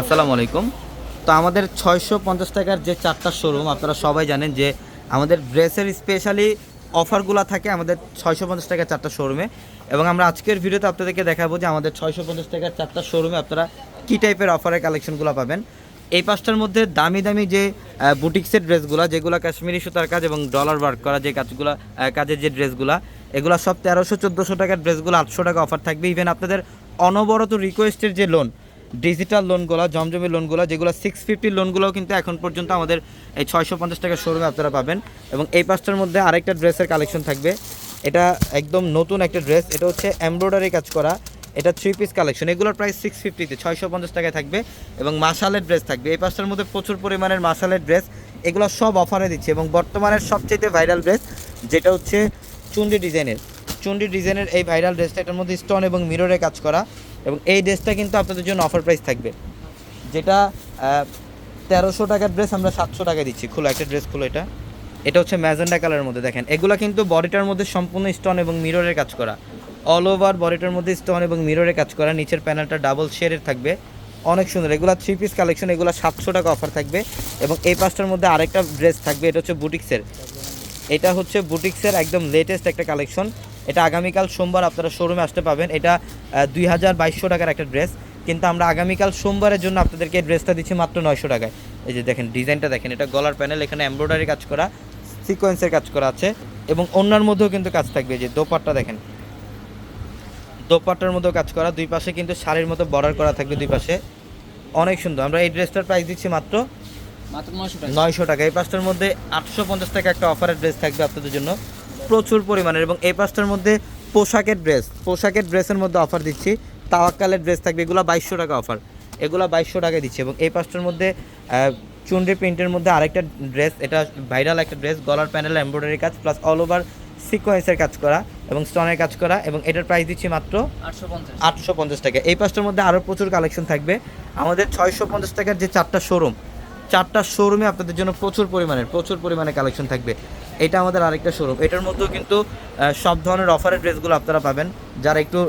আসসালামু আলাইকুম। তো আমাদের ছয়শো পঞ্চাশ টাকার যে চারটা শোরুম আপনারা সবাই জানেন যে আমাদের ড্রেসের স্পেশালি অফারগুলো থাকে আমাদের ছয়শো পঞ্চাশ টাকার চারটা শোরুমে এবং আমরা আজকের ভিডিওতে আপনাদেরকে দেখাবো যে আমাদের ছয়শো পঞ্চাশ টাকার চারটা শোরুমে আপনারা কী টাইপের অফারের কালেকশনগুলো পাবেন। এই পাঁচটার মধ্যে দামি দামি যে বুটিক্সের ড্রেসগুলো যেগুলো কাশ্মীরি সুতার কাজ এবং ডলার ওয়ার্ক করা যে কাজগুলো কাজের যে ড্রেসগুলো এগুলো সব তেরোশো চোদ্দোশো টাকার ড্রেসগুলো আটশো টাকা অফার থাকবে। ইভেন আপনাদের অনবরত রিকোয়েস্টের যে লোন ডিজিটাল লোনগুলো জমজমের লোনগুলো যেগুলো সিক্স ফিফটির লোনগুলোও কিন্তু এখন পর্যন্ত আমাদের এই ছয়শো পঞ্চাশ টাকার শোরুমে আপনারা পাবেন। এবং এই পাঁচটার মধ্যে আরেকটা ড্রেসের কালেকশন থাকবে। এটা একদম নতুন একটা ড্রেস এটা হচ্ছে এমব্রয়ডারি কাজ করা। এটা থ্রি পিস কালেকশন এগুলোর প্রাইস সিক্স ফিফটিতে ছয়শো পঞ্চাশ টাকায় থাকবে এবং মাসালের ড্রেস থাকবে। এই পাঁচটার মধ্যে প্রচুর পরিমাণের মাসালের ড্রেস এগুলো সব অফারে দিচ্ছে এবং বর্তমানের সবচেয়ে ভাইরাল ড্রেস যেটা হচ্ছে চুন্ডি ডিজাইনের। চুন্ডি ডিজাইনের এই ভাইরাল ড্রেসটা এটার মধ্যে স্টোন এবং মিররে কাজ করা। এবং এই ড্রেসটা কিন্তু আপনাদের জন্য অফার প্রাইস থাকবে। যেটা তেরোশো টাকার ড্রেস আমরা সাতশো টাকায় দিচ্ছি। খুলো একটা ড্রেস খুলো এটা। এটা হচ্ছে ম্যাজেন্ডা কালারের মধ্যে। দেখেন, এগুলো কিন্তু বডিটার মধ্যে সম্পূর্ণ স্টোন এবং মিররের কাজ করা। অল ওভার বডিটার মধ্যে স্টোন এবং মিররের কাজ করা। নিচের প্যানেলটা ডাবল শেডের থাকবে। অনেক সুন্দর। এগুলো থ্রি পিস কালেকশন এগুলো সাতশো টাকা অফার থাকবে। এবং এই পাঁচটার মধ্যে আরেকটা ড্রেস থাকবে। এটা হচ্ছে বুটিক্সের। এটা হচ্ছে বুটিক্সের একদম লেটেস্ট একটা কালেকশন এটা আগামীকাল সোমবার আপনারা শোরুমে আসতে পাবেন। এটা দুই হাজার বাইশশো টাকার একটা ড্রেস কিন্তু আমরা আগামীকাল সোমবারের জন্য আপনাদেরকে এই ড্রেসটা দিচ্ছি মাত্র নয়শো টাকায়। এই যে দেখেন ডিজাইনটা দেখেন এটা গলার প্যানেল এখানে এমব্রয়ডারি কাজ করা সিকোয়েন্সের কাজ করা আছে এবং অন্যার মধ্যেও কিন্তু কাজ থাকবে। এই যে দোপাট্টা দেখেন দোপাট্টার মধ্যেও কাজ করা দুই পাশে কিন্তু শাড়ির মতো বর্ডার করা থাকবে দুই পাশে। অনেক সুন্দর। আমরা এই ড্রেসটার প্রাইস দিচ্ছি মাত্র মাত্র নয়শো টাকা। নয়শো টাকা। এই পাঁচটার মধ্যে আটশো পঞ্চাশ টাকা একটা অফারের ড্রেস থাকবে আপনাদের জন্য। প্রচুর পরিমাণের এবং এই পাঁচটার মধ্যে পোশাকের ড্রেস পোশাকের ড্রেসের মধ্যে অফার দিচ্ছি। তাওয়াক্কালের ড্রেস থাকবে এগুলো বাইশশো টাকা অফার এগুলো বাইশশো টাকা দিচ্ছি এবং এই পাঁচটার মধ্যে চুনরি প্রিন্টের মধ্যে আরেকটা ড্রেস এটা ভাইরাল একটা ড্রেস গলার প্যানেল এমব্রয়ডারি কাজ প্লাস অল ওভার সিকোয়েন্সের কাজ করা এবং স্টোনের কাজ করা এবং এটার প্রাইস দিচ্ছি মাত্র আটশো পঞ্চাশ। আটশো পঞ্চাশ টাকা। এই পাঁচটার মধ্যে আরও প্রচুর কালেকশন থাকবে। আমাদের ছয়শো পঞ্চাশ টাকার যে চারটা শোরুম চারটা শোরুমে আপনাদের জন্য প্রচুর পরিমাণের প্রচুর পরিমাণে কালেকশন থাকবে। এটা আমাদের আরেকটা শোরুম এটার মধ্যেও কিন্তু সব ধরনের অফারের ড্রেসগুলো আপনারা পাবেন। যারা একটু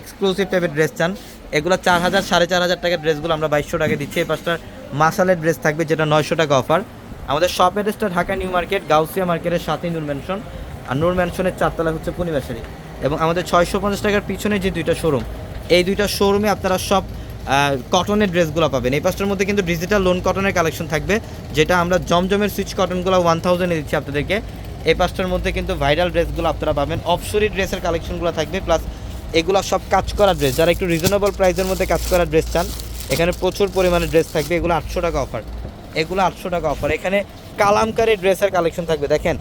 এক্সক্লুসিভ টাইপের ড্রেস চান, এগুলো চার হাজার, সাড়ে চার হাজার টাকার ড্রেসগুলো আমরা বাইশশো টাকা দিচ্ছি। এই পাঁচটা মাসালের ড্রেস থাকবে যেটা নয়শো টাকা অফার আমাদের শপ অ্যাড্রেসটা ঢাকা নিউ মার্কেট, গাউসিয়া মার্কেটের সাথেই নূর ম্যানশন আর নূর ম্যানশনের চারতলা হচ্ছে পূর্ণিমাশারি এবং আমাদের ছয়শো পঞ্চাশ টাকার পিছনে যে দুইটা শোরুম এই দুইটা শোরুমে আপনারা সব কটনের ড্রেসগুলো পাবেন। এই পাঁচটার মধ্যে কিন্তু ডিজিটাল লোন কটনের কালেকশন থাকবে, যেটা আমরা জমজমের সুইচ কটনগুলো ওয়ান থাউজেন্ডে দিচ্ছি আপনাদেরকে। এই পাঁচটার মধ্যে কিন্তু ভাইরাল ড্রেসগুলো আপনারা পাবেন। অফসরি ড্রেসের কালেকশনগুলো থাকবে প্লাস এগুলো সব কাজ করা ড্রেস যারা একটু রিজনেবল প্রাইসের মধ্যে কাজ করা ড্রেস চান, এখানে প্রচুর পরিমাণে ড্রেস থাকবে। এগুলো আটশো টাকা অফার এগুলো আটশো টাকা অফার এখানে কালামকারি ড্রেসের কালেকশন থাকবে। দেখেন,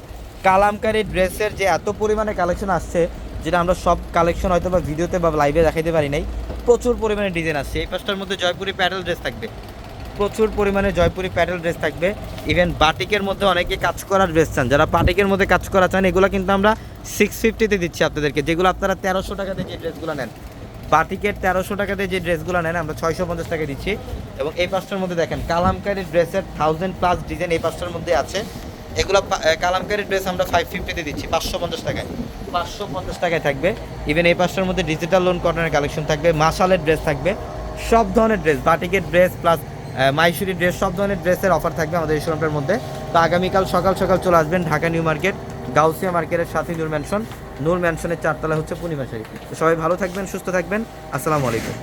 কালামকারি ড্রেসের যে এত পরিমাণে কালেকশন আসছে যেটা আমরা সব কালেকশন হয়তো বা ভিডিওতে বা লাইভে দেখাইতে পারি নাই। প্রচুর পরিমাণে ডিজাইন আসছে এই পাঁচটার মধ্যে জয়পুরি প্যাডেল ড্রেস থাকবে। প্রচুর পরিমাণে জয়পুরি প্যাডেল ড্রেস থাকবে। ইভেন বাটিকের মধ্যে অনেকে কাজ করার ড্রেস চান। যারা বাটিকের মধ্যে কাজ করা চান, এগুলো কিন্তু আমরা সিক্স ফিফটিতে দিচ্ছি আপনাদেরকে। যেগুলো আপনারা তেরোশো টাকাতে যে ড্রেসগুলো নেন। বাটিকের তেরোশো টাকাতে যে ড্রেসগুলো নেন, আমরা ছয়শো পঞ্চাশ টাকা দিচ্ছি। এবং এই পাঁচটার মধ্যে দেখেন, কালামকারি ড্রেসের থাউজেন্ড প্লাস ডিজাইন এই পাঁচটার মধ্যে আছে। এগুলো পা- আহ, কালামকারি ড্রেস আমরা ফাইভ ফিফটিতে দিচ্ছি পাঁচশো পঞ্চাশ টাকায়। পাঁচশো পঞ্চাশ টাকায় থাকবে। ইভেন এই পাঁচটার মধ্যে ডিজিটাল লোন কটনের কালেকশন থাকবে মাসালের ড্রেস থাকবে সব ধরনের ড্রেস বাটিকের ড্রেস প্লাস মাইশুরি ড্রেস সব ধরনের ড্রেসের অফার থাকবে আমাদের এই শোরুমটার মধ্যে। তো আগামীকাল সকাল সকাল চলে আসবেন ঢাকা নিউ মার্কেট গাউসিয়া মার্কেটের সাথে নূর ম্যানশন নূর ম্যানশনের চারতলা হচ্ছে পূর্ণিমাশারি সবাই ভালো থাকবেন সুস্থ থাকবেন। আসসালামু আলাইকুম।